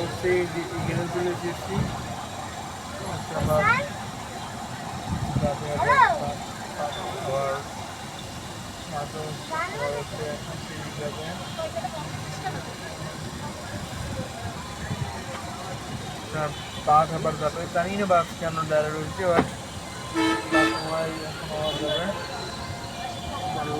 হচ্ছে এখানে চলে এসেছি। হচ্ছে আমার রাতে আবার আবার মাত্র আবার হচ্ছে এখন সিঁড়ি যাবে। জানি না বাস কেন দাঁড়া রয়েছে যাবে। আরও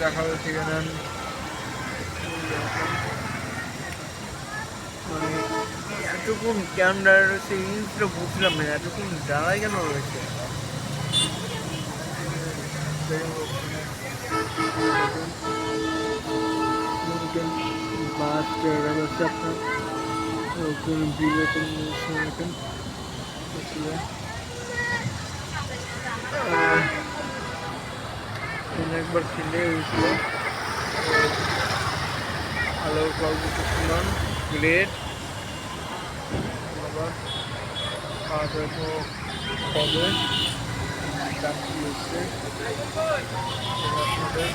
দেখা হচ্ছে এখানে মানে এতক্ষণ রয়েছে এই জিনিসটা বুঝলাম না এতক্ষণ দাঁড়ায় কেন রয়েছে? বাস আহ, এখানে একবার খেলে হয়েছিল। আলো গল্প শুনলাম গ্রেট আবার খাওয়া দাওয়া তো হবে চাকরি হচ্ছে আপনাদের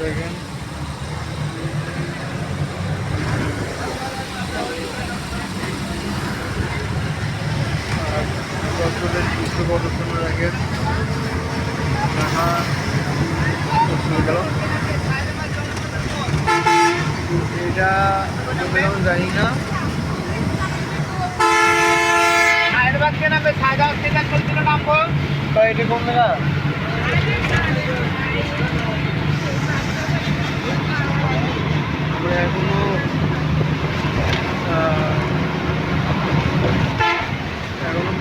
দেখেন আর দর্শকের চিত্র প্রদর্শনের আগে গেল এটা জানি না। এটা কোন জায়গা? আমরা এখনও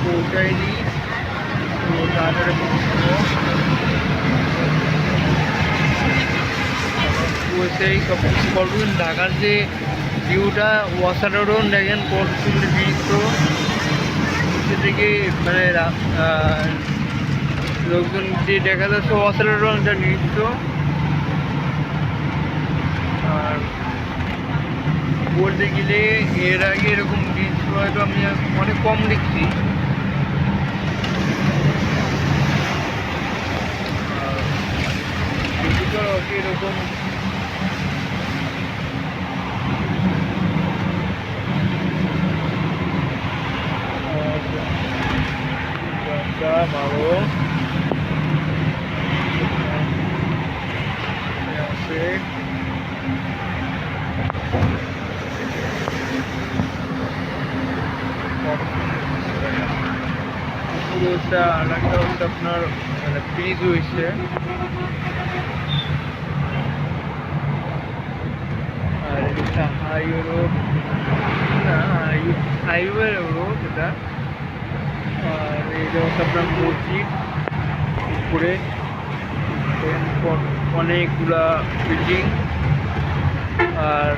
এখনও পৌঁছায়নি তো পৌঁছাবো পৌঁছেই সব কিছু করবেন ঢাকার যে ভিউটা অসাধারণ দেখেন কত সুন্দর দৃশ্য নিচে থেকে মানে লোকজন যে দেখা যাচ্ছে অসাধারণ একটা দৃশ্য আর বলতে গেলে এর আগে এরকম দৃশ্য হয়তো আমি অনেক কম দেখছি আর এদিকেও আগে এরকম। ভালো আছে পুরোটা আলাদা হচ্ছে আপনার মানে ব্রিজ হয়েছে। এটা হাইওয়ে রোড না হাইওয়ে রোড এটা আর এটা হচ্ছে আপনার মসজিদ উপরে অনেকগুলা বিল্ডিং আর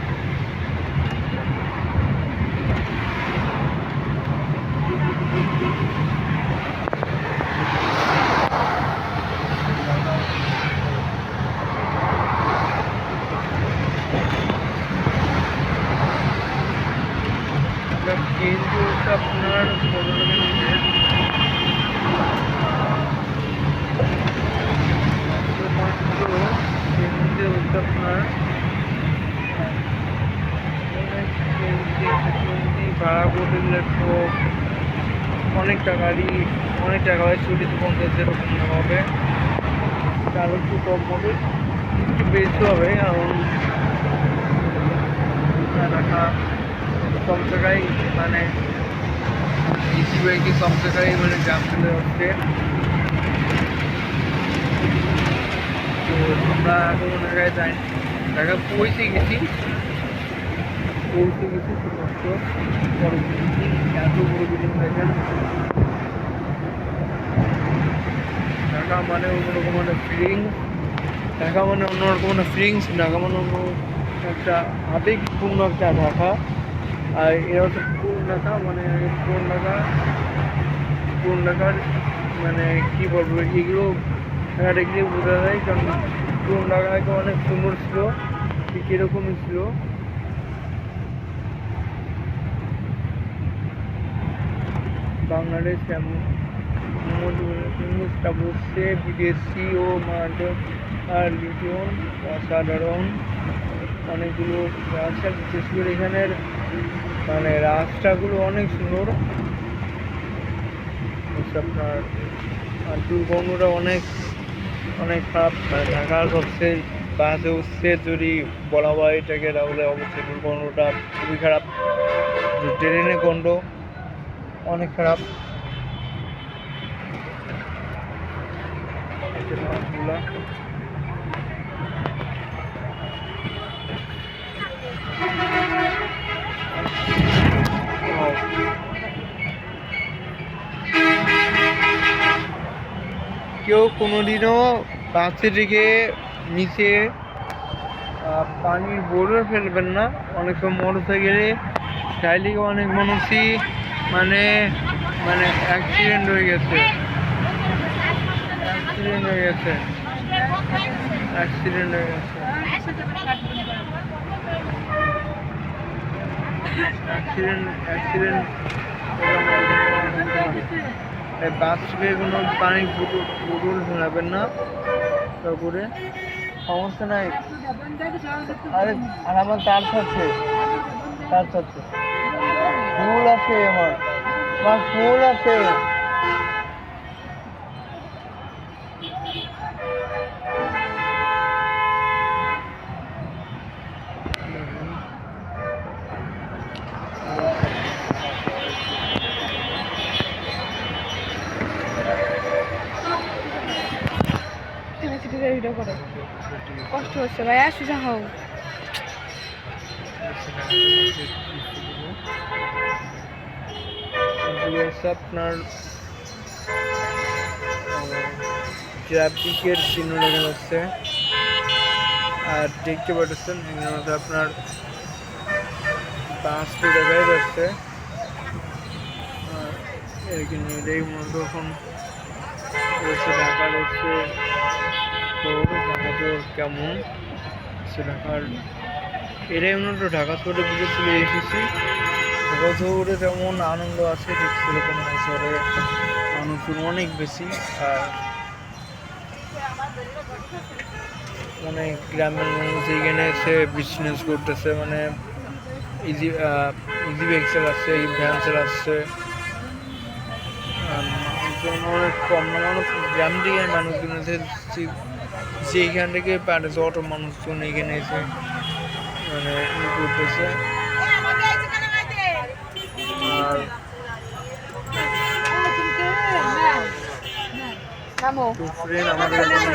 আপনার কেন্দ্র হচ্ছে আপনার পনেরো মিনিটের মাত্র কেন্দ্রে হচ্ছে আপনার অনেক কেন্দ্রে কেন্দ্রে ভাড়া করে দিলে তো অনেক টাকারই অনেক টাকা হয় ছুটিতে পঞ্চাশ এরকম হবে। তার একটু কম হবে, একটু বেশি হবে, কারণ টাকা সব জায়গায় মানে ইজি বাইকে সব জায়গায় মানে জাম চলে যাচ্ছে তো আমরা এখন জায়গায় যাই টাকা পৌঁছে গেছি। পৌঁছে গেছি শুধুমাত্র পরবর্তী এত বড় বিল্ডিং দেখেন ঢাকা মানে অন্যরকম একটা ফিলিং ঢাকা মানে অন্যরকম একটা ফিলিংস ঢাকা মানে অন্য একটা আবেগপূর্ণ একটা ঢাকা। আর এরা হচ্ছে পুরন ঢাকা? মানে পুরন ঢাকা? পুরন ঢাকার মানে কী বলব? এগুলো ঢাকা দেখলে বোঝা যায়। কারণ পুরন ঢাকায় অনেক সুন্দর ছিল। ঠিক এরকমই ছিল। বাংলাদেশ মুখটা বসছে। বিদেশি ও আর লিজন অসাধারণ। অনেকগুলো রাস্তা বিশেষ করে এখানের মানে রাস্তাগুলো অনেক সুন্দর। আপনার, আর দুর্গন্ধটা অনেক অনেক খারাপ। ঢাকার সবচেয়ে বাসে উঠছে যদি বলা হয় এটাকে, তাহলে অবশ্যই দুর্গন্ধটা খুবই খারাপ। ট্রেনে গন্ধ অনেক খারাপ. কেউ কোনোদিনও বাসে থেকে নিচে পানির বোতল ফেলবেন না অনেক সময় মোটর সাইকেলে চাইলে অনেক মানুষই মানে মানে অ্যাক্সিডেন্ট হয়ে গেছে। অ্যাক্সিডেন্ট হয়ে গেছে। অ্যাক্সিডেন্ট হয়ে গেছে। অ্যাক্সিডেন্ট অ্যাক্সিডেন্ট কোনো বোতল বোতল ফেলাবেন না। তারপরে সমস্যা নাই। আরে, আর আমার তার আছে। তার আছে। ফুল আছে আমার। আমার ফুল আছে। কষ্ট হচ্ছে ভাইয়া এগুলো হচ্ছে আপনার ট্রাফিকের চিহ্ন লেখা যাচ্ছে। আর দেখতে পাচ্ছেন, এখানে হচ্ছে আপনার পাঁচটি জায়গায় যাচ্ছে। আর এটাই মূলত এখন রয়েছে ঢাকার হচ্ছে শহর ঢাকা কেমন। ঢাকার এটাই মূলত ঢাকা শহরে পুজো চলে এসেছি। শহরে যেমন আনন্দ আছে, ঠিক সেরকম ঢাকা শহরে। অনেক বেশি, আর মানে গ্রামের মানুষ এইখানে এসে বিজনেস করতেছে মানে ইজি ইজি ভেক্সেল আসছে ভ্যান্সেল আসছে। অনেক কম মানুষ, গ্রাম থেকে মানুষজন এসে যেইখান থেকে পারে যত মানুষজন এখানে এসে মানে করতেছে। আর তো ফ্রেন্ড